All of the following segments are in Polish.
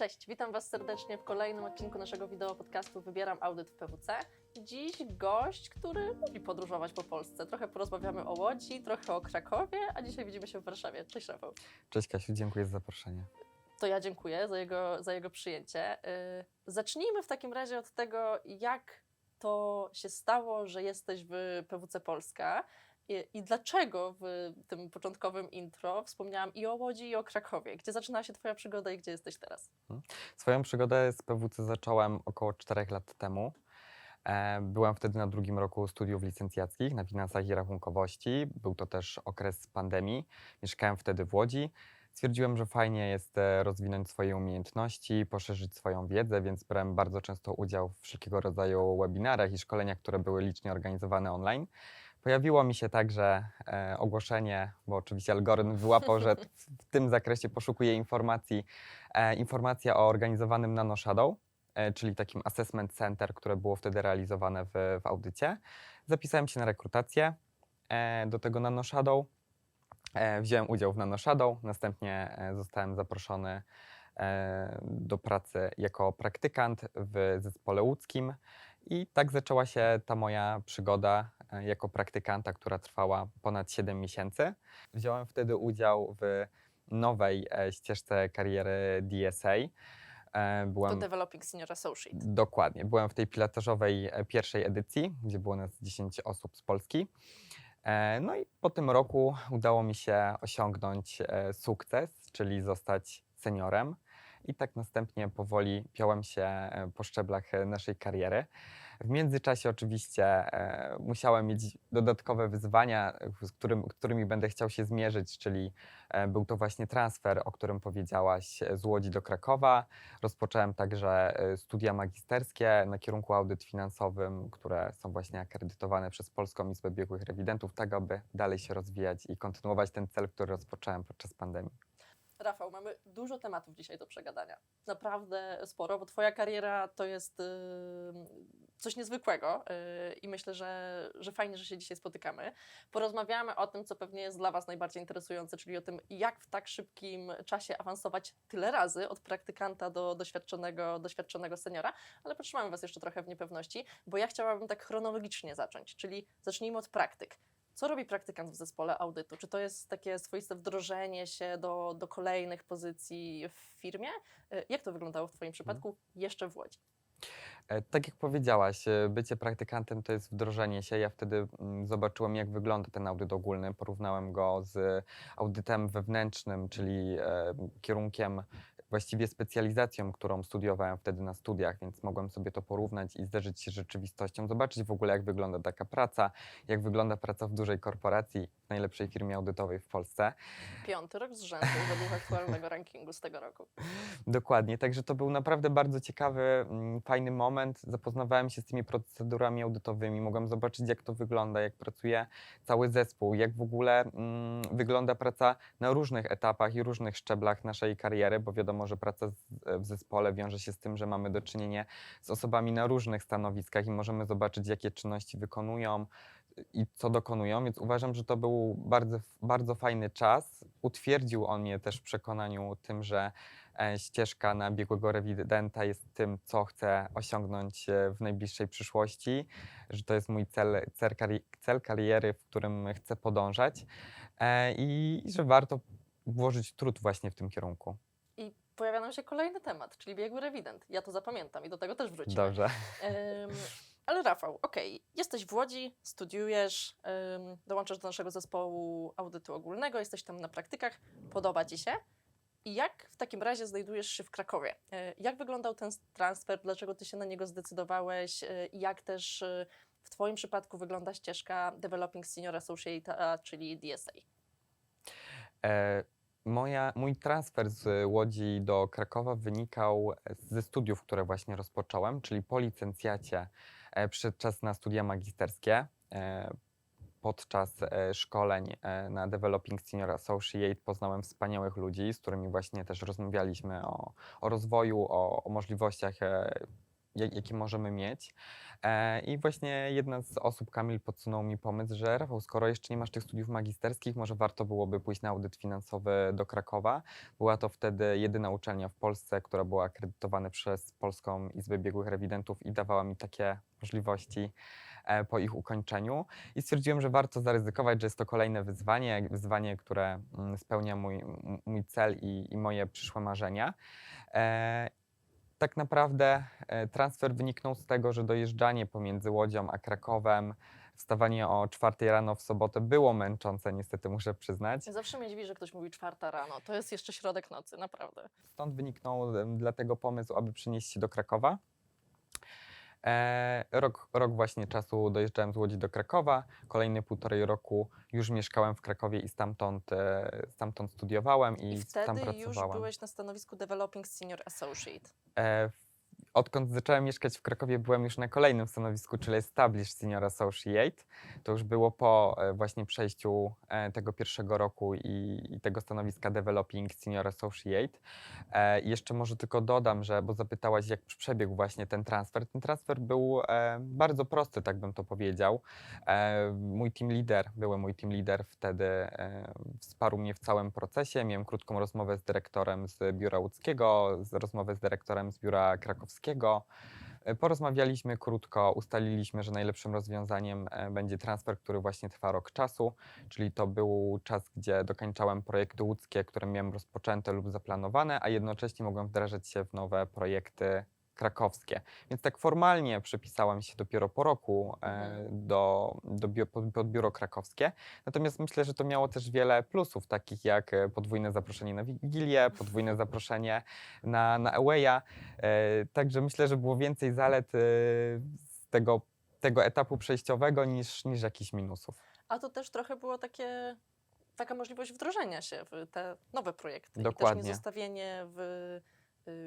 Cześć, witam Was serdecznie w kolejnym odcinku naszego wideo podcastu Wybieram Audyt w PWC. Dziś gość, który lubi podróżować po Polsce. Trochę porozmawiamy o Łodzi, trochę o Krakowie, a dzisiaj widzimy się w Warszawie. Cześć Rafał. Cześć Kasiu, dziękuję za zaproszenie. To ja dziękuję za jego, za jego przyjęcie. Yy, zacznijmy w takim razie od tego, jak to się stało, że jesteś w PWC Polska i, i dlaczego w tym początkowym intro wspomniałam i o Łodzi, i o Krakowie. Gdzie zaczynała się Twoja przygoda i gdzie jesteś teraz? Swoją przygodę z PWC zacząłem około 4 lat temu. E, Byłem wtedy na drugim roku studiów licencjackich na finansach i rachunkowości. Był to też okres pandemii. Mieszkałem wtedy w Łodzi. Stwierdziłem, że fajnie jest e, rozwinąć swoje umiejętności, poszerzyć swoją wiedzę, więc brałem bardzo często udział w wszelkiego rodzaju webinarach i szkoleniach, które były licznie organizowane online. Pojawiło mi się także e, ogłoszenie, bo oczywiście algorytm wyłapał, że w, tym zakresie poszukuję informacji, e, informacja o organizowanym Nano Shadow, e, czyli takim assessment center, które było wtedy realizowane w, w audycie. Zapisałem się na rekrutację e, do tego Nano Shadow. E, wziąłem udział w Nano Shadow, następnie e, zostałem zaproszony e, do pracy jako praktykant w zespole łódzkim. I tak zaczęła się ta moja przygoda jako praktykanta, która trwała ponad 7 miesięcy. Wziąłem wtedy udział w nowej e, ścieżce kariery DSA. E, To Byłem Developing Senior Associate. Dokładnie. Byłem w tej pilotażowej e, pierwszej edycji, gdzie było nas 10 osób z Polski. E, No i po tym roku udało mi się osiągnąć e, sukces, czyli zostać seniorem. I tak następnie powoli piąłem się e, po szczeblach e, naszej kariery. W międzyczasie oczywiście e, musiałem mieć dodatkowe wyzwania, e, z którym, którymi będę chciał się zmierzyć, czyli e, był to właśnie transfer, o którym powiedziałaś, z Łodzi do Krakowa. Rozpocząłem także studia magisterskie na kierunku audyt finansowym, które są właśnie akredytowane przez Polską Izbę Biegłych Rewidentów, tak aby dalej się rozwijać i kontynuować ten cel, który rozpocząłem podczas pandemii. Rafał, mamy dużo tematów dzisiaj do przegadania. Naprawdę sporo, bo Twoja kariera to jest coś niezwykłego yy, i myślę, że, że fajnie, że się dzisiaj spotykamy. Porozmawiamy o tym, co pewnie jest dla Was najbardziej interesujące, czyli o tym, jak w tak szybkim czasie awansować tyle razy od praktykanta do doświadczonego, doświadczonego seniora, ale potrzymamy Was jeszcze trochę w niepewności, bo ja chciałabym tak chronologicznie zacząć, czyli zacznijmy od praktyk. Co robi praktykant w zespole audytu? Czy to jest takie swoiste wdrożenie się do, do kolejnych pozycji w firmie? Y, Jak to wyglądało w Twoim przypadku jeszcze w Łodzi? E, Tak jak powiedziałaś, e, bycie praktykantem to jest wdrożenie się. Ja wtedy mm, zobaczyłem, jak wygląda ten audyt ogólny. Porównałem go z audytem wewnętrznym, czyli e, kierunkiem, właściwie specjalizacją, którą studiowałem wtedy na studiach, więc mogłem sobie to porównać i zderzyć się z rzeczywistością, zobaczyć w ogóle, jak wygląda taka praca, jak wygląda praca w dużej korporacji, najlepszej firmie audytowej w Polsce. Piąty rok z rzędu według aktualnego rankingu z tego roku. Dokładnie, także to był naprawdę bardzo ciekawy, mm, fajny moment. Zapoznawałem się z tymi procedurami audytowymi, mogłem zobaczyć, jak to wygląda, jak pracuje cały zespół, jak w ogóle mm, wygląda praca na różnych etapach i różnych szczeblach naszej kariery, bo wiadomo, że praca z, w zespole wiąże się z tym, że mamy do czynienia z osobami na różnych stanowiskach i możemy zobaczyć, jakie czynności wykonują i co dokonują, więc uważam, że to był bardzo, bardzo fajny czas. Utwierdził on mnie też w przekonaniu tym, że e, ścieżka na biegłego rewidenta jest tym, co chcę osiągnąć e, w najbliższej przyszłości, że to jest mój cel, cel, kari- cel kariery, w którym chcę podążać e, i że warto włożyć trud właśnie w tym kierunku. I pojawia nam się kolejny temat, czyli biegły rewident. Ja to zapamiętam i do tego też wrócimy. Dobrze. Ym, ale Rafał, okej, jesteś w Łodzi, studiujesz, ym, dołączasz do naszego zespołu audytu ogólnego, jesteś tam na praktykach, podoba Ci się. I jak w takim razie znajdujesz się w Krakowie? Y, Jak wyglądał ten transfer? Dlaczego Ty się na niego zdecydowałeś? Y, I jak też y, w Twoim przypadku wygląda ścieżka Developing Senior Associate, czyli DSA? E, Moja, mój transfer z Łodzi do Krakowa wynikał ze studiów, które właśnie rozpocząłem, czyli po licencjacie przyszedł czas na studia magisterskie. E, Podczas e, szkoleń e, na Developing Senior Associate poznałem wspaniałych ludzi, z którymi właśnie też rozmawialiśmy o, o rozwoju, o, o możliwościach, e, jak, jakie możemy mieć. E, I właśnie jedna z osób, Kamil, podsunął mi pomysł, że Rafał, skoro jeszcze nie masz tych studiów magisterskich, może warto byłoby pójść na audyt finansowy do Krakowa. Była to wtedy jedyna uczelnia w Polsce, która była akredytowana przez Polską Izbę Biegłych Rewidentów i dawała mi takie możliwości e, po ich ukończeniu. I stwierdziłem, że warto zaryzykować, że jest to kolejne wyzwanie, wyzwanie, które mm, spełnia mój, mój cel i, i moje przyszłe marzenia. Tak naprawdę e, transfer wyniknął z tego, że dojeżdżanie pomiędzy Łodzią a Krakowem, wstawanie o 4 rano w sobotę było męczące, niestety muszę przyznać. Zawsze mnie dziwi, że ktoś mówi czwarta rano. To jest jeszcze środek nocy, naprawdę. Stąd wyniknął dlatego pomysł, aby przenieść się do Krakowa. E, rok, rok właśnie czasu dojeżdżałem z Łodzi do Krakowa, kolejne półtorej roku już mieszkałem w Krakowie i stamtąd, e, stamtąd studiowałem i, I tam wtedy już pracowałem. byłeś na stanowisku Developing Senior Associate. E, odkąd zacząłem mieszkać w Krakowie, byłem już na kolejnym stanowisku, czyli Established Senior Associate. To już było po e, właśnie przejściu e, tego pierwszego roku i, i tego stanowiska Developing Senior Associate. E, i jeszcze może tylko dodam, że, bo zapytałaś, jak przebiegł właśnie ten transfer. Ten transfer był e, bardzo prosty, tak bym to powiedział. E, mój team leader, były mój team leader wtedy, e, wsparł mnie w całym procesie. Miałem krótką rozmowę z dyrektorem z biura łódzkiego, rozmowę z dyrektorem z biura krakowskiego. E, Porozmawialiśmy krótko, ustaliliśmy, że najlepszym rozwiązaniem e, będzie transfer, który właśnie trwa rok czasu, czyli to był czas, gdzie dokończałem projekty łódzkie, które miałem rozpoczęte lub zaplanowane, a jednocześnie mogłem wdrażać się w nowe projekty krakowskie. Więc tak formalnie przypisałem się dopiero po roku e, Mhm. do, do bio, pod, biuro krakowskie. Natomiast myślę, że to miało też wiele plusów, takich jak e, podwójne zaproszenie na Wigilię, podwójne zaproszenie na, na Aweya. E, Także myślę, że było więcej zalet z tego, tego etapu przejściowego niż, niż jakichś minusów. A to też trochę było takie, taka możliwość wdrożenia się w te nowe projekty. I Dokładnie. też nie zostawienie w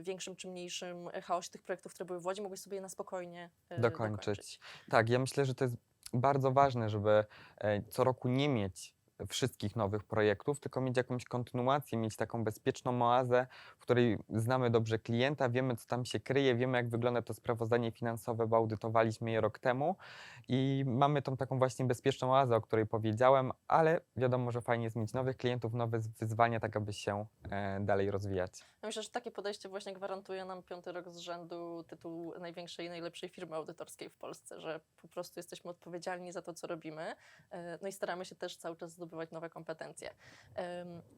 większym czy mniejszym chaosie tych projektów, które były w Łodzi, mogłeś sobie je na spokojnie y, Dokończyć. Tak, ja myślę, że to jest bardzo ważne, żeby e, co roku nie mieć wszystkich nowych projektów, tylko mieć jakąś kontynuację, mieć taką bezpieczną oazę, w której znamy dobrze klienta, wiemy, co tam się kryje, wiemy, jak wygląda to sprawozdanie finansowe, bo audytowaliśmy je rok temu i mamy tą taką właśnie bezpieczną oazę, o której powiedziałem, ale wiadomo, że fajnie jest mieć nowych klientów, nowe wyzwania, tak aby się e, dalej rozwijać. Ja myślę, że takie podejście właśnie gwarantuje nam piąty rok z rzędu tytuł największej i najlepszej firmy audytorskiej w Polsce, że po prostu jesteśmy odpowiedzialni za to, co robimy, e, no i staramy się też cały czas zdobywać nowe kompetencje.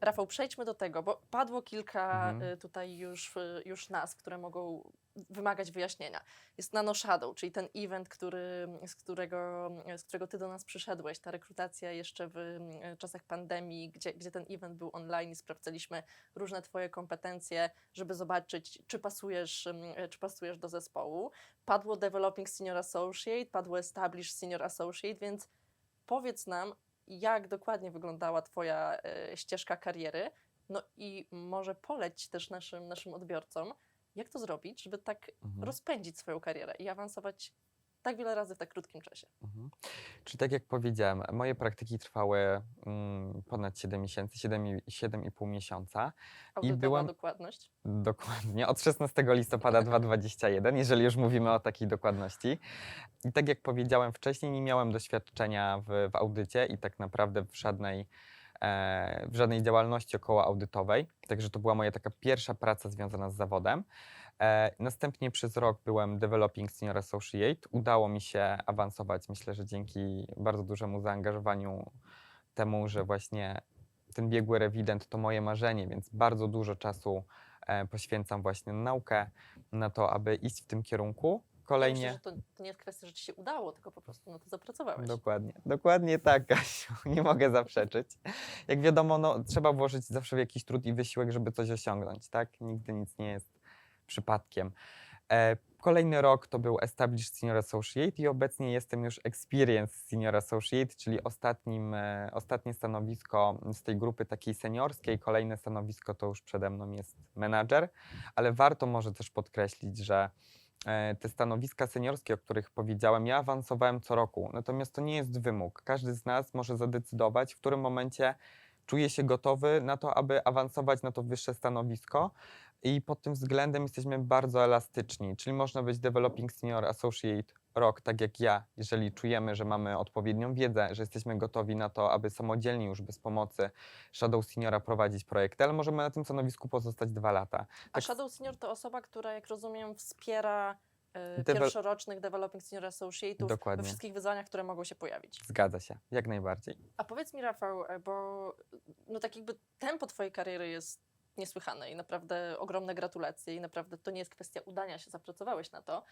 Rafał, przejdźmy do tego, bo padło kilka Mhm. e, tutaj już, e, już nazw, które mogą wymagać wyjaśnienia. Jest Nano Shadow, czyli ten event, który, z, którego, z którego ty do nas przyszedłeś, ta rekrutacja jeszcze w e, czasach pandemii, gdzie, gdzie ten event był online i sprawdzaliśmy różne twoje kompetencje, żeby zobaczyć, czy pasujesz, czy pasujesz do zespołu. Padło Developing Senior Associate, padło Establish Senior Associate, więc powiedz nam, jak dokładnie wyglądała twoja e, ścieżka kariery, no i może poleć też naszym, naszym odbiorcom, jak to zrobić, żeby tak Mhm. rozpędzić swoją karierę i awansować tak wiele razy w tak krótkim czasie. Mhm. Czyli tak jak powiedziałem, moje praktyki trwały mm, ponad 7 miesięcy, 7, i- 7,5 miesiąca. Audytowa byłam- dokładność. Dokładnie, od 16 listopada 2021, jeżeli już mówimy o takiej dokładności. I tak jak powiedziałem wcześniej, nie miałem doświadczenia w, w audycie i tak naprawdę w żadnej, e, w żadnej działalności około audytowej. Także to była moja taka pierwsza praca związana z zawodem. E, następnie przez rok byłem Developing Senior Associate. Udało mi się awansować, myślę, że dzięki bardzo dużemu zaangażowaniu temu, że właśnie ten biegły rewident to moje marzenie, więc bardzo dużo czasu e, poświęcam właśnie na naukę, na to, aby iść w tym kierunku. Ja Kolejnie. Myślę, że to, to nie jest kwestia, że ci się udało, tylko po prostu na to zapracowałeś. Dokładnie, dokładnie tak, Kasiu, nie mogę zaprzeczyć. Jak wiadomo, no, trzeba włożyć zawsze w jakiś trud i wysiłek, żeby coś osiągnąć, tak? Nigdy nic nie jest przypadkiem. E, kolejny rok to był Established Senior Associate i obecnie jestem już Experienced Senior Associate, czyli ostatnim, e, ostatnie stanowisko z tej grupy takiej seniorskiej. Kolejne stanowisko to już przede mną jest menadżer, ale warto może też podkreślić, że e, te stanowiska seniorskie, o których powiedziałem, ja awansowałem co roku. Natomiast to nie jest wymóg. Każdy z nas może zadecydować, w którym momencie czuje się gotowy na to, aby awansować na to wyższe stanowisko. I pod tym względem jesteśmy bardzo elastyczni, czyli można być developing senior associate rok, tak jak ja, jeżeli czujemy, że mamy odpowiednią wiedzę, że jesteśmy gotowi na to, aby samodzielnie już bez pomocy shadow seniora prowadzić projekty, ale możemy na tym stanowisku pozostać dwa lata. A Tak s- Shadow Senior to osoba, która, jak rozumiem, wspiera e, pierwszorocznych Developing Senior Associate'ów Dokładnie. we wszystkich wyzwaniach, które mogą się pojawić. Zgadza się, jak najbardziej. A powiedz mi, Rafał, e, bo no tak jakby tempo twojej kariery jest niesłychane i naprawdę ogromne gratulacje i naprawdę to nie jest kwestia udania się, zapracowałeś na to,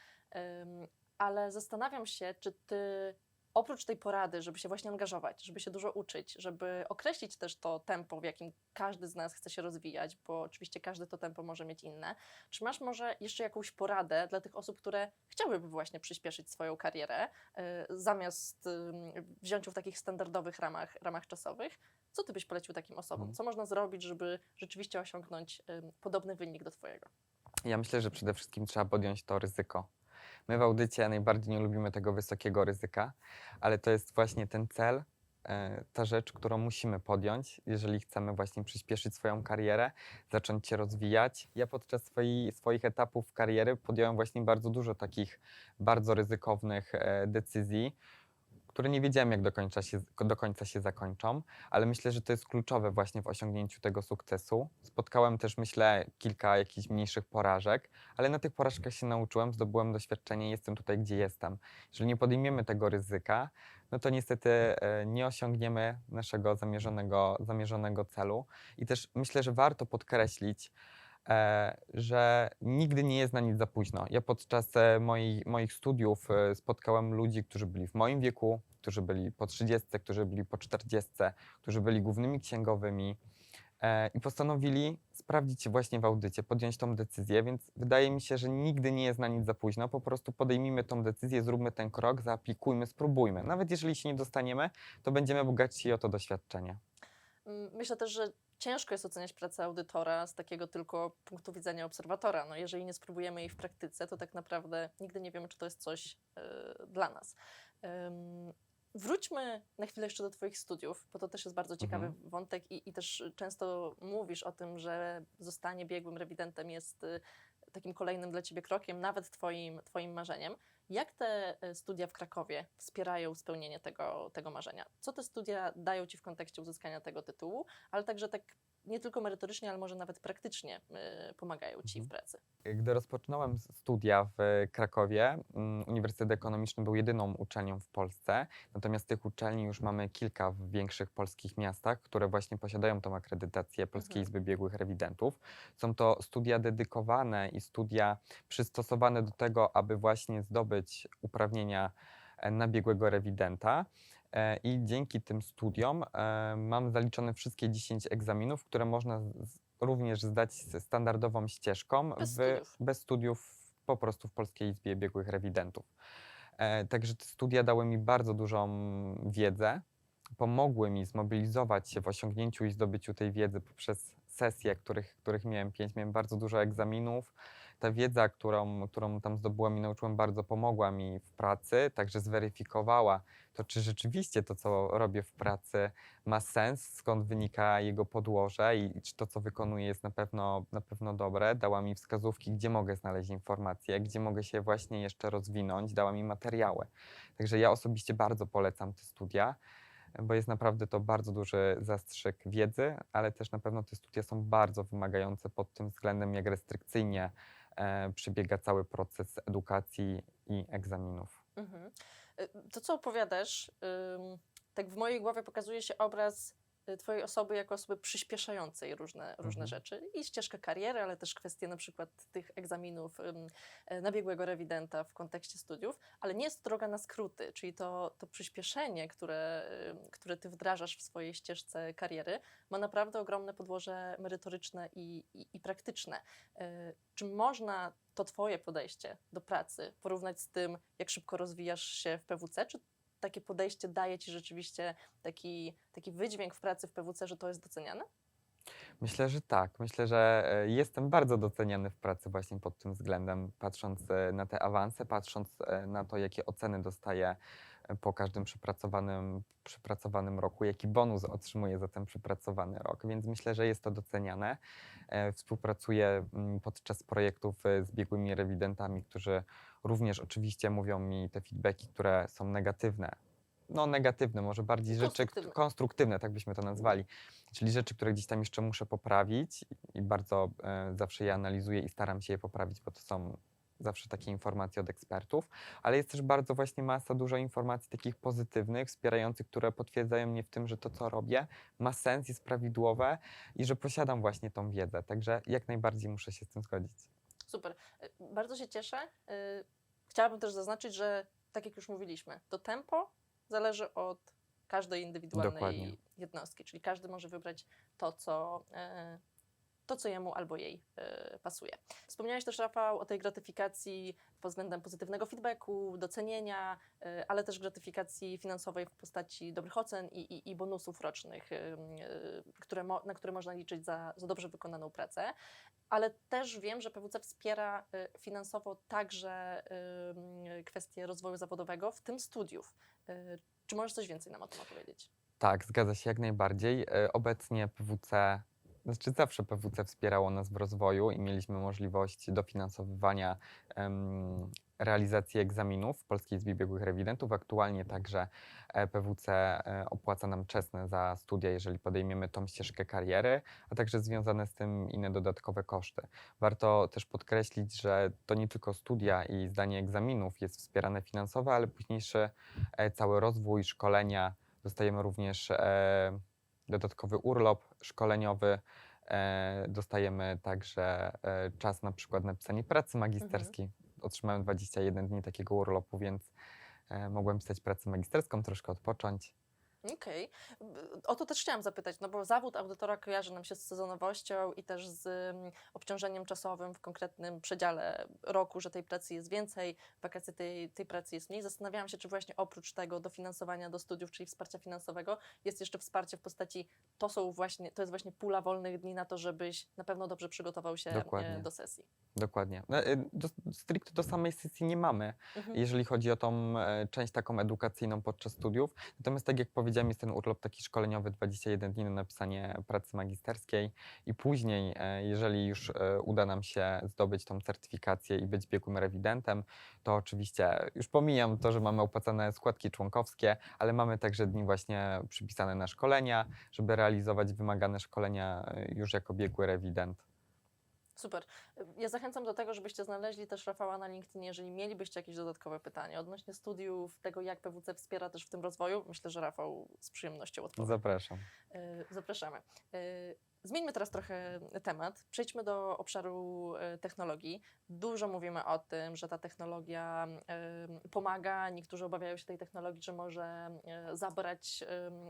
ale zastanawiam się, czy ty oprócz tej porady, żeby się właśnie angażować, żeby się dużo uczyć, żeby określić też to tempo, w jakim każdy z nas chce się rozwijać, bo oczywiście każdy to tempo może mieć inne, czy masz może jeszcze jakąś poradę dla tych osób, które chciałyby właśnie przyspieszyć swoją karierę, y, zamiast wziąć ją w takich standardowych ramach, ramach czasowych? Co ty byś polecił takim osobom? Mhm. Co można zrobić, żeby rzeczywiście osiągnąć podobny wynik do twojego? Ja myślę, że przede wszystkim trzeba podjąć to ryzyko. My w audycie najbardziej nie lubimy tego wysokiego ryzyka, ale to jest właśnie ten cel, e, ta rzecz, którą musimy podjąć, jeżeli chcemy właśnie przyspieszyć swoją karierę, zacząć się rozwijać. Ja podczas swoich etapów kariery podjąłem właśnie bardzo dużo takich bardzo ryzykownych e, decyzji, które nie wiedziałem, jak do końca, się, do końca się zakończą, ale myślę, że to jest kluczowe właśnie w osiągnięciu tego sukcesu. Spotkałem też, myślę, kilka jakichś mniejszych porażek, ale na tych porażkach się nauczyłem, zdobyłem doświadczenie jestem tutaj, gdzie jestem. Jeżeli nie podejmiemy tego ryzyka, no to niestety e, nie osiągniemy naszego zamierzonego, zamierzonego celu. I też myślę, że warto podkreślić, że nigdy nie jest na nic za późno. Ja podczas e, moich, moich studiów e, spotkałem ludzi, którzy byli w moim wieku, którzy byli po 30, którzy byli po 40, którzy byli głównymi księgowymi e, i postanowili sprawdzić się właśnie w audycie, podjąć tą decyzję, więc wydaje mi się, że nigdy nie jest na nic za późno. Po prostu podejmijmy tą decyzję, zróbmy ten krok, zaaplikujmy, spróbujmy. Nawet jeżeli się nie dostaniemy, to będziemy bogatsi o to doświadczenie. Mm, Myślę też, że ciężko jest oceniać pracę audytora z takiego tylko punktu widzenia obserwatora. No, jeżeli nie spróbujemy jej w praktyce, to tak naprawdę nigdy nie wiemy, czy to jest coś e, dla nas. Wróćmy na chwilę jeszcze do Twoich studiów, bo to też jest bardzo ciekawy Mhm. wątek i, i też często mówisz o tym, że zostanie biegłym rewidentem jest y, takim kolejnym dla Ciebie krokiem, nawet Twoim, twoim marzeniem. Jak te e, studia w Krakowie wspierają spełnienie tego, tego marzenia? Co te studia dają Ci w kontekście uzyskania tego tytułu, ale także tak nie tylko merytorycznie, ale może nawet praktycznie y, pomagają Ci w Mhm. pracy? Gdy rozpoczynałem studia w Krakowie, mm, Uniwersytet Ekonomiczny był jedyną uczelnią w Polsce, natomiast tych uczelni już mamy kilka w większych polskich miastach, które właśnie posiadają tą akredytację Polskiej Mhm. Izby Biegłych Rewidentów. Są to studia dedykowane i studia przystosowane do tego, aby właśnie zdobyć uprawnienia e, na biegłego rewidenta. E, I dzięki tym studiom e, mam zaliczone wszystkie 10 egzaminów, które można również zdać standardową ścieżką Bez w, studiów. bez studiów po prostu w Polskiej Izbie Biegłych Rewidentów. E, także te studia dały mi bardzo dużą wiedzę, pomogły mi zmobilizować się w osiągnięciu i zdobyciu tej wiedzy poprzez sesje, których, których miałem pięć, miałem bardzo dużo egzaminów. Ta wiedza, którą, którą tam zdobyłem i nauczyłem, bardzo pomogła mi w pracy, także zweryfikowała to, czy rzeczywiście to, co robię w pracy, ma sens, skąd wynika jego podłoże i czy to, co wykonuję, jest na pewno, na pewno dobre. Dała mi wskazówki, gdzie mogę znaleźć informacje, gdzie mogę się właśnie jeszcze rozwinąć, dała mi materiały. Także ja osobiście bardzo polecam te studia, bo jest naprawdę to bardzo duży zastrzyk wiedzy, ale też na pewno te studia są bardzo wymagające pod tym względem, jak restrykcyjnie przebiega cały proces edukacji i egzaminów. Mhm. Y, To, co opowiadasz, tak w mojej głowie pokazuje się obraz Twojej osoby jako osoby przyspieszającej różne, różne Mhm. rzeczy i ścieżkę kariery, ale też kwestie na przykład tych egzaminów e, na biegłego rewidenta w kontekście studiów, ale nie jest to droga na skróty, czyli to, to przyspieszenie, które, które Ty wdrażasz w swojej ścieżce kariery, ma naprawdę ogromne podłoże merytoryczne i, i, i praktyczne. Y, Czy można to Twoje podejście do pracy porównać z tym, jak szybko rozwijasz się w PWC? Czy takie podejście daje Ci rzeczywiście taki, taki wydźwięk w pracy w PWC, że to jest doceniane? Myślę, że tak. Myślę, że e, jestem bardzo doceniany w pracy właśnie pod tym względem, patrząc e, na te awanse, patrząc e, na to, jakie oceny dostaję po każdym przepracowanym, przepracowanym roku, jaki bonus otrzymuje za ten przepracowany rok, więc myślę, że jest to doceniane. E, Współpracuję mm, podczas projektów e, z biegłymi rewidentami, którzy również oczywiście mówią mi te feedbacki, które są negatywne. No negatywne, może bardziej rzeczy Konstruktywne. kt- konstruktywne, tak byśmy to nazwali. Czyli rzeczy, które gdzieś tam jeszcze muszę poprawić i bardzo e, zawsze je analizuję i staram się je poprawić, bo to są zawsze takie informacje od ekspertów, ale jest też bardzo właśnie masa, dużo informacji takich pozytywnych, wspierających, które potwierdzają mnie w tym, że to, co robię, ma sens, jest prawidłowe i że posiadam właśnie tą wiedzę. Także jak najbardziej muszę się z tym zgodzić. Super. Y, Bardzo się cieszę. Y, Chciałabym też zaznaczyć, że tak jak już mówiliśmy, to tempo zależy od każdej indywidualnej Dokładnie. jednostki, czyli każdy może wybrać to, co, e, to, co jemu albo jej e, pasuje. Wspomniałeś też, Rafał, o tej gratyfikacji pod względem pozytywnego feedbacku, docenienia, e, ale też gratyfikacji finansowej w postaci dobrych ocen i, i, i bonusów rocznych, e, e, które mo, na które można liczyć za, za dobrze wykonaną pracę ale też wiem, że PWC wspiera y, finansowo także y, kwestie rozwoju zawodowego, w tym studiów. Y, Czy możesz coś więcej nam o tym opowiedzieć? Tak, zgadza się jak najbardziej. Obecnie PWC, znaczy zawsze PWC wspierało nas w rozwoju i mieliśmy możliwość dofinansowywania realizacji egzaminów w Polskiej Izbie Biegłych Rewidentów. Aktualnie także e, PWC e, opłaca nam czesne za studia, jeżeli podejmiemy tą ścieżkę kariery, a także związane z tym inne dodatkowe koszty. Warto też podkreślić, że to nie tylko studia i zdanie egzaminów jest wspierane finansowo, ale późniejszy e, cały rozwój, szkolenia, Dostajemy również e, dodatkowy urlop szkoleniowy. E, dostajemy także e, czas na przykład na pisanie pracy magisterskiej. Otrzymałem 21 dni takiego urlopu, więc e, mogłem pisać pracę magisterską, troszkę odpocząć. Okej. O to też chciałam zapytać, no bo zawód audytora kojarzy nam się z sezonowością i też z mm, obciążeniem czasowym w konkretnym przedziale roku, że tej pracy jest więcej, wakacje tej, tej pracy jest mniej. Zastanawiałam się, czy właśnie oprócz tego dofinansowania do studiów, czyli wsparcia finansowego, jest jeszcze wsparcie w postaci, to są właśnie, to jest właśnie pula wolnych dni na to, żebyś na pewno dobrze przygotował się e, Dokładnie. do sesji. Dokładnie. No, e, Do, stricte do samej sesji nie mamy, Mhm. jeżeli chodzi o tą e, część taką edukacyjną podczas studiów. Natomiast tak jak powiedziałem, jest ten urlop taki szkoleniowy 21 dni na napisanie pracy magisterskiej i później, e, jeżeli już e, uda nam się zdobyć tą certyfikację i być biegłym rewidentem, to oczywiście już pomijam to, że mamy opłacane składki członkowskie, ale mamy także dni właśnie przypisane na szkolenia, żeby realizować wymagane szkolenia e, już jako biegły rewident. Super. Ja zachęcam do tego, żebyście znaleźli też Rafała na LinkedInie, jeżeli mielibyście jakieś dodatkowe pytania odnośnie studiów, tego jak PWC wspiera też w tym rozwoju. Myślę, że Rafał z przyjemnością odpowie. Zapraszam. Y, Zapraszamy. Y, Zmieńmy teraz trochę temat. Przejdźmy do obszaru y, technologii. Dużo mówimy o tym, że ta technologia pomaga. Niektórzy obawiają się tej technologii, że może zabrać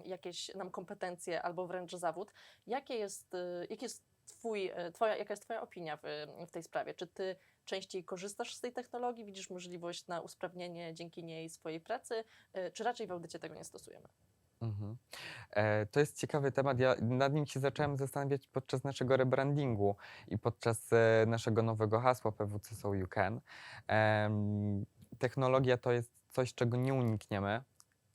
jakieś nam kompetencje albo wręcz zawód. Jakie jest, jaki jest twój, y, twoja, jaka jest Twoja opinia w, w tej sprawie? Czy Ty częściej korzystasz z tej technologii, widzisz możliwość na usprawnienie dzięki niej swojej pracy, y, czy raczej w audycie tego nie stosujemy? Mhm. E, To jest ciekawy temat. Ja nad nim się zacząłem zastanawiać podczas naszego rebrandingu i podczas e, naszego nowego hasła PWC So You Can. Technologia to jest coś, czego nie unikniemy.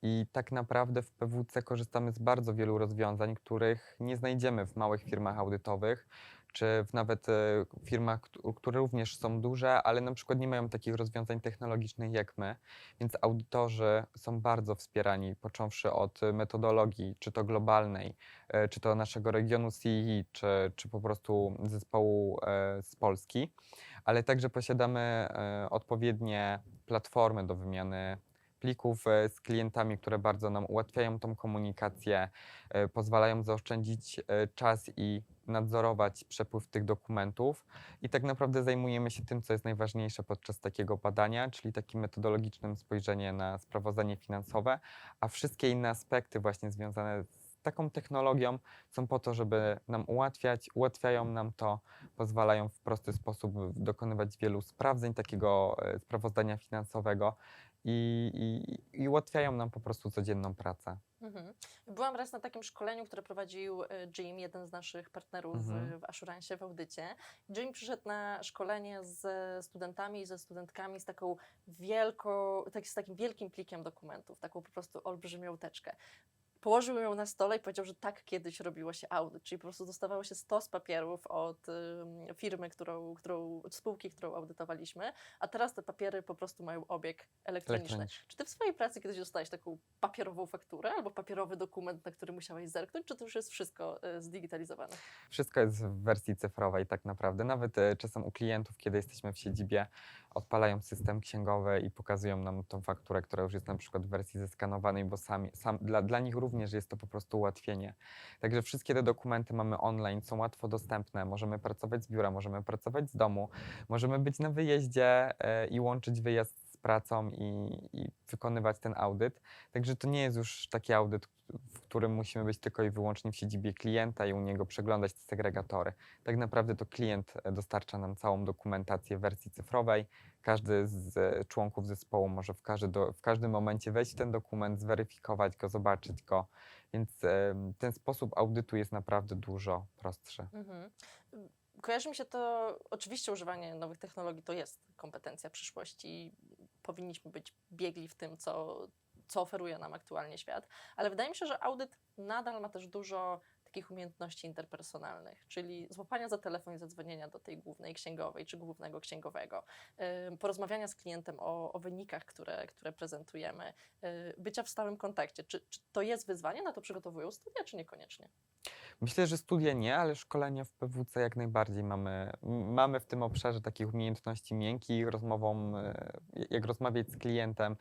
I tak naprawdę w PWC korzystamy z bardzo wielu rozwiązań, których nie znajdziemy w małych firmach audytowych, czy w nawet e, firmach, kt- które również są duże, ale na przykład nie mają takich rozwiązań technologicznych jak my. Więc audytorzy są bardzo wspierani, począwszy od metodologii, czy to globalnej, e, czy to naszego regionu CEE, czy, czy po prostu zespołu e, z Polski, ale także posiadamy e, odpowiednie platformy do wymiany plików e, z klientami, które bardzo nam ułatwiają tą komunikację, e, pozwalają zaoszczędzić e, czas i nadzorować przepływ tych dokumentów. I tak naprawdę zajmujemy się tym, co jest najważniejsze podczas takiego badania, czyli takim metodologicznym spojrzenie na sprawozdanie finansowe, a wszystkie inne aspekty właśnie związane z taką technologią są po to, żeby nam ułatwiać, ułatwiają nam to, pozwalają w prosty sposób dokonywać wielu sprawdzeń takiego sprawozdania finansowego i, i, i ułatwiają nam po prostu codzienną pracę. Mhm. Byłam raz na takim szkoleniu, które prowadził e, Jim, jeden z naszych partnerów w- Mhm. w Assurance'ie, w audycie. Jim przyszedł na szkolenie ze studentami i ze studentkami z taką wielką, tak, z takim wielkim plikiem dokumentów, taką po prostu olbrzymią teczkę. Położył ją na stole i powiedział, że tak kiedyś robiło się audyt, czyli po prostu dostawało się stos papierów od ym, firmy, którą, którą, od spółki, którą audytowaliśmy, a teraz te papiery po prostu mają obieg elektroniczny. Elektroniczny. Czy ty w swojej pracy kiedyś dostałeś taką papierową fakturę albo papierowy dokument, na który musiałeś zerknąć, czy to już jest wszystko e, zdigitalizowane? Wszystko jest w wersji cyfrowej tak naprawdę. Nawet e, czasem u klientów, kiedy jesteśmy w siedzibie, odpalają system księgowy i pokazują nam tą fakturę, która już jest na przykład w wersji zeskanowanej, bo sami, sam, dla, dla nich również jest to po prostu ułatwienie. Także wszystkie te dokumenty mamy online, są łatwo dostępne. Możemy pracować z biura, możemy pracować z domu, możemy być na wyjeździe e, i łączyć wyjazd pracą i, i wykonywać ten audyt. Także to nie jest już taki audyt, w którym musimy być tylko i wyłącznie w siedzibie klienta i u niego przeglądać te segregatory. Tak naprawdę to klient e, dostarcza nam całą dokumentację w wersji cyfrowej. Każdy z e, członków zespołu może w, każdy do, w każdym momencie wejść w ten dokument, zweryfikować go, zobaczyć go. Więc ten sposób audytu jest naprawdę dużo prostszy. Mhm. Kojarzy mi się to, oczywiście używanie nowych technologii to jest kompetencja przyszłości. Powinniśmy być biegli w tym, co, co oferuje nam aktualnie świat, ale wydaje mi się, że audyt nadal ma też dużo takich umiejętności interpersonalnych, czyli złapania za telefon i zadzwonienia do tej głównej księgowej czy głównego księgowego, porozmawiania z klientem o, o wynikach, które, które prezentujemy, y, bycia w stałym kontakcie. Czy, czy to jest wyzwanie? Na to przygotowują studia, czy niekoniecznie? Myślę, że studia nie, ale szkolenia w PWC jak najbardziej mamy. Mamy w tym obszarze takich umiejętności miękkich, rozmową, e, jak rozmawiać z klientem,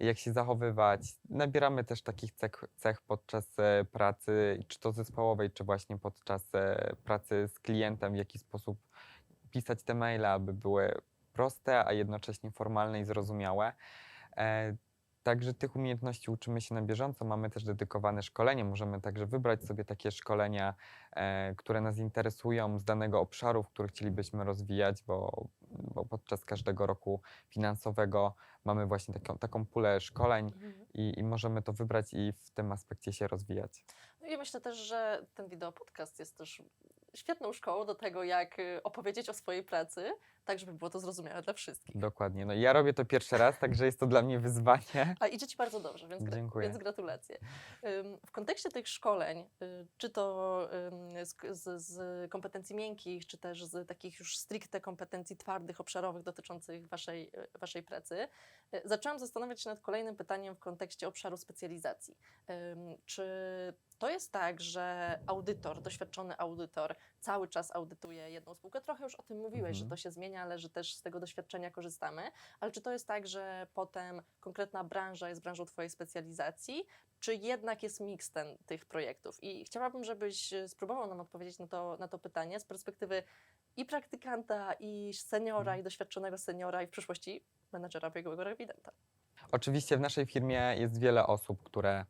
jak się zachowywać. Nabieramy też takich cech, cech podczas e, pracy, czy to zespołowej, czy właśnie podczas e, pracy z klientem, w jaki sposób pisać te maile, aby były proste, a jednocześnie formalne i zrozumiałe. E, Także tych umiejętności uczymy się na bieżąco. Mamy też dedykowane szkolenie. Możemy także wybrać sobie takie szkolenia, e, które nas interesują z danego obszaru, w który chcielibyśmy rozwijać, bo, bo podczas każdego roku finansowego mamy właśnie taką, taką pulę szkoleń i, i możemy to wybrać i w tym aspekcie się rozwijać. No i myślę też, że ten wideo podcast jest też świetną szkołą do tego, jak y, opowiedzieć o swojej pracy, tak żeby było to zrozumiałe dla wszystkich. Dokładnie. No ja robię to pierwszy raz, także jest to dla mnie wyzwanie. A idzie Ci bardzo dobrze, więc, Dziękuję. więc gratulacje. W kontekście tych szkoleń, y, czy to z, z, kompetencji miękkich, czy też z takich już stricte kompetencji twardych, obszarowych dotyczących Waszej, y, waszej pracy, zaczęłam zastanawiać się nad kolejnym pytaniem w kontekście obszaru specjalizacji. Czy to jest tak, że audytor, doświadczony audytor cały czas audytuje jedną spółkę? Trochę już o tym mówiłeś, że Mhm. to się zmienia, ale że też z tego doświadczenia korzystamy. Ale czy to jest tak, że potem konkretna branża jest branżą Twojej specjalizacji, czy jednak jest miks ten, tych projektów? I chciałabym, żebyś e, spróbował nam odpowiedzieć na to, na to pytanie z perspektywy i praktykanta, i seniora, Mhm. i doświadczonego seniora, i w przyszłości menadżera biegłego rewidenta. Oczywiście w naszej firmie jest wiele osób, które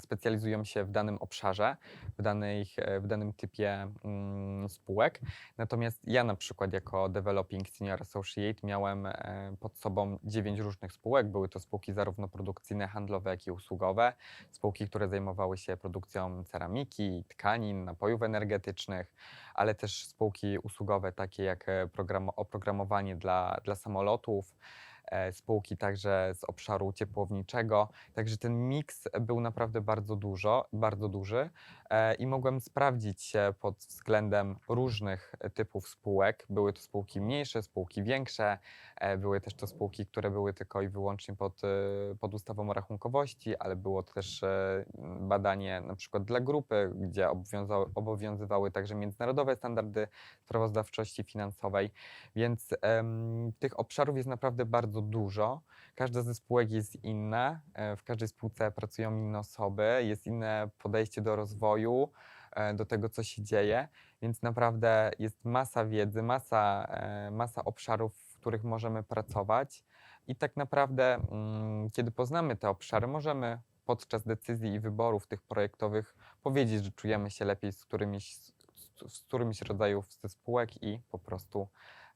specjalizują się w danym obszarze, w, danej, w danym typie mm, spółek. Natomiast ja na przykład jako Developing Senior Associate miałem e, pod sobą dziewięć różnych spółek. Były to spółki zarówno produkcyjne, handlowe, jak i usługowe. Spółki, które zajmowały się produkcją ceramiki, tkanin, napojów energetycznych, ale też spółki usługowe takie jak e, program, oprogramowanie dla, dla samolotów, e, spółki także z obszaru ciepłowniczego. Także ten miks był naprawdę bardzo dużo, bardzo duży e, i mogłem sprawdzić się pod względem różnych e, typów spółek. Były to spółki mniejsze, spółki większe, e, były też to spółki, które były tylko i wyłącznie pod, e, pod ustawą o rachunkowości, ale było też e, badanie na przykład dla grupy, gdzie obowiązywały także międzynarodowe standardy sprawozdawczości finansowej. Więc em, tych obszarów jest naprawdę bardzo dużo. Każda ze spółek jest inna. e, W każdej spółce pracują inne osoby, jest inne podejście do rozwoju, e, do tego, co się dzieje. Więc naprawdę jest masa wiedzy, masa, e, masa obszarów, których możemy pracować. I tak naprawdę, mm, kiedy poznamy te obszary, możemy podczas decyzji i wyborów tych projektowych powiedzieć, że czujemy się lepiej z którymiś, z, którymś rodzajów ze spółek i po prostu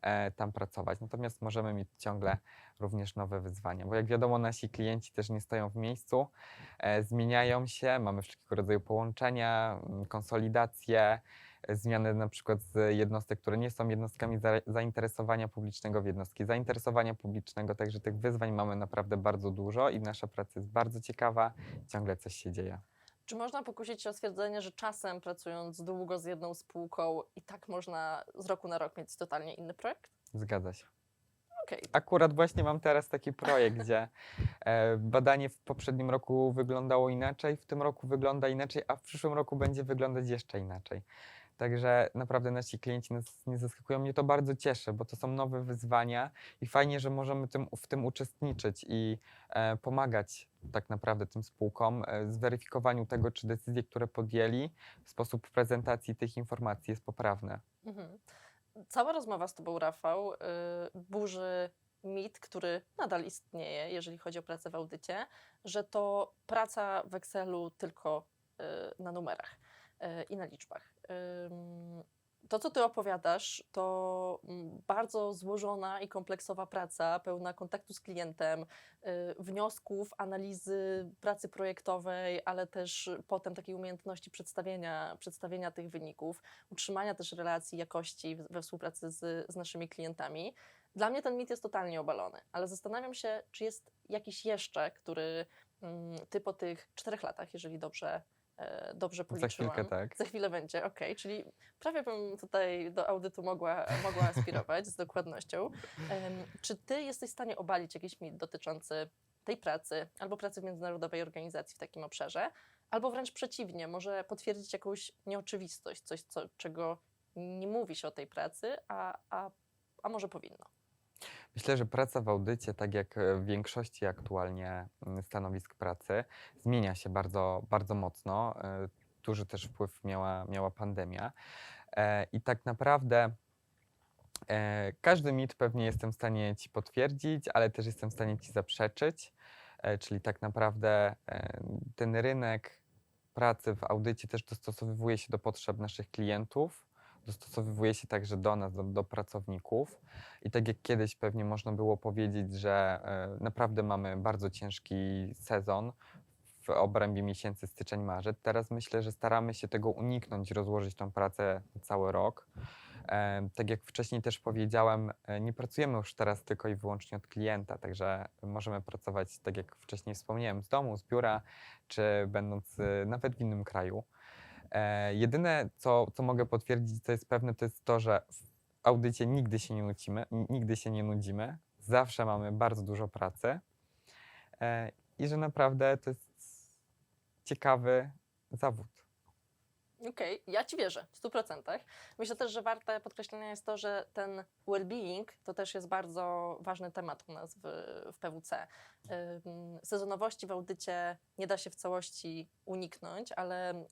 e, tam pracować. Natomiast możemy mieć ciągle również nowe wyzwania, bo jak wiadomo, nasi klienci też nie stoją w miejscu, e, zmieniają się, mamy wszelkiego rodzaju połączenia, mm, konsolidacje, zmiany na przykład z jednostek, które nie są jednostkami za, zainteresowania publicznego w jednostki zainteresowania publicznego, także tych wyzwań mamy naprawdę bardzo dużo i nasza praca jest bardzo ciekawa, ciągle coś się dzieje. Czy można pokusić się o stwierdzenie, że czasem pracując długo z jedną spółką i tak można z roku na rok mieć totalnie inny projekt? Zgadza się. Okej, Akurat właśnie mam teraz taki projekt, gdzie e, badanie w poprzednim roku wyglądało inaczej, w tym roku wygląda inaczej, a w przyszłym roku będzie wyglądać jeszcze inaczej. Także naprawdę nasi klienci nas nie zaskakują. Mnie to bardzo cieszy, bo to są nowe wyzwania i fajnie, że możemy tym, w tym uczestniczyć i e, pomagać tak naprawdę tym spółkom e, w zweryfikowaniu tego, czy decyzje, które podjęli, sposób prezentacji tych informacji jest poprawny. Mhm. Cała rozmowa z Tobą, Rafał, y, burzy mit, który nadal istnieje, jeżeli chodzi o pracę w audycie, że to praca w Excelu tylko y, na numerach y, i na liczbach. To, co Ty opowiadasz, to mm, bardzo złożona i kompleksowa praca, pełna kontaktu z klientem, y, wniosków, analizy pracy projektowej, ale też potem takiej umiejętności przedstawienia, przedstawienia tych wyników utrzymania też relacji jakości we współpracy z, z naszymi klientami. Dla mnie ten mit jest totalnie obalony, ale zastanawiam się, czy jest jakiś jeszcze, który mm, ty po tych czterech latach, jeżeli dobrze, e, dobrze Za policzyłam, chwilkę tak. za chwilę będzie, okej, czyli prawie bym tutaj do audytu mogła, mogła aspirować z dokładnością. Czy ty jesteś w stanie obalić jakiś mit dotyczący tej pracy albo pracy w międzynarodowej organizacji w takim obszarze, albo wręcz przeciwnie, może potwierdzić jakąś nieoczywistość, coś, co, czego nie mówi się o tej pracy, a, a, a może powinno. Myślę, że praca w audycie, tak jak e, w większości aktualnie mm, stanowisk pracy, zmienia się bardzo, bardzo mocno. E, Duży też wpływ miała, miała pandemia. E, I tak naprawdę każdy mit pewnie jestem w stanie Ci potwierdzić, ale też jestem w stanie Ci zaprzeczyć. Czyli tak naprawdę ten rynek pracy w audycie też dostosowywuje się do potrzeb naszych klientów, dostosowywuje się także do nas, do, do pracowników. I tak jak kiedyś pewnie można było powiedzieć, że e, naprawdę mamy bardzo ciężki sezon w obrębie miesięcy styczeń-marzec, teraz myślę, że staramy się tego uniknąć, rozłożyć tą pracę cały rok. E, tak jak wcześniej też powiedziałem, e, nie pracujemy już teraz tylko i wyłącznie od klienta, także możemy pracować, tak jak wcześniej wspomniałem, z domu, z biura, czy będąc nawet w innym kraju. E, jedyne, co, co mogę potwierdzić, co jest pewne, to jest to, że w audycie nigdy się nie nudzimy, nigdy się nie nudzimy, zawsze mamy bardzo dużo pracy e, i że naprawdę to jest ciekawy zawód. Okej, ja Ci wierzę w 100%. Myślę też, że warte podkreślenia jest to, że ten well-being to też jest bardzo ważny temat u nas w, w PWC. Sezonowości w audycie nie da się w całości uniknąć, ale y,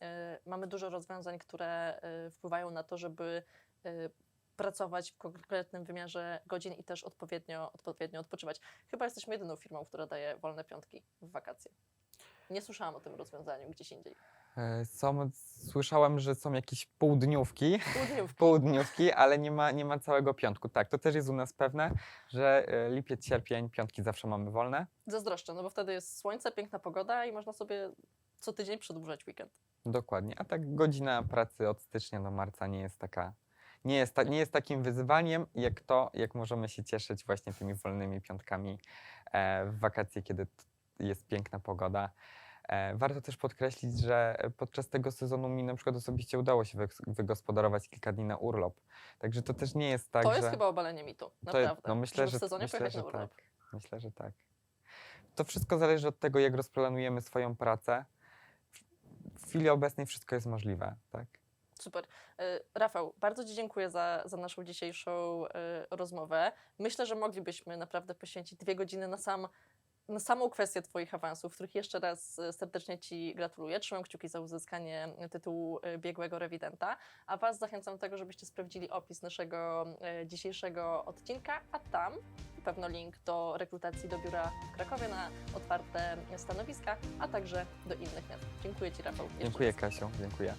mamy dużo rozwiązań, które y, wpływają na to, żeby y, pracować w konkretnym wymiarze godzin i też odpowiednio, odpowiednio odpoczywać. Chyba jesteśmy jedyną firmą, która daje wolne piątki w wakacje. Nie słyszałam o tym rozwiązaniu gdzieś indziej. E, Są, słyszałem, że są jakieś półdniówki, Półdniówki. półdniówki, ale nie ma, nie ma całego piątku. Tak, to też jest u nas pewne, że e, lipiec, sierpień, piątki zawsze mamy wolne. Zazdroszczę, no bo wtedy jest słońce, piękna pogoda i można sobie co tydzień przedłużać weekend. Dokładnie. A tak godzina pracy od stycznia do marca nie jest taka. Nie jest, ta, nie jest takim wyzwaniem, jak to, jak możemy się cieszyć właśnie tymi wolnymi piątkami e, w wakacje, kiedy t- jest piękna pogoda. E, warto też podkreślić, że podczas tego sezonu mi na przykład osobiście udało się wygos- wygospodarować kilka dni na urlop. Także to też nie jest tak, to że... jest chyba obalenie mitu, To naprawdę. no myślę, że, w sezonie myślę, pojechać że na urlop. tak. Myślę, że tak. To wszystko zależy od tego, jak rozplanujemy swoją pracę. W chwili obecnej wszystko jest możliwe, tak? Super. E, Rafał, bardzo Ci dziękuję za, za naszą dzisiejszą e, rozmowę. Myślę, że moglibyśmy naprawdę poświęcić dwie godziny na, sam, na samą kwestię Twoich awansów, których jeszcze raz e, serdecznie Ci gratuluję. Trzymam kciuki za uzyskanie tytułu e, biegłego rewidenta, a Was zachęcam do tego, żebyście sprawdzili opis naszego e, dzisiejszego odcinka, a tam na pewno link do rekrutacji do biura w Krakowie na otwarte stanowiska, a także do innych miast. Dziękuję Ci, Rafał. Dziękuję. Kasiu. Dziękuję.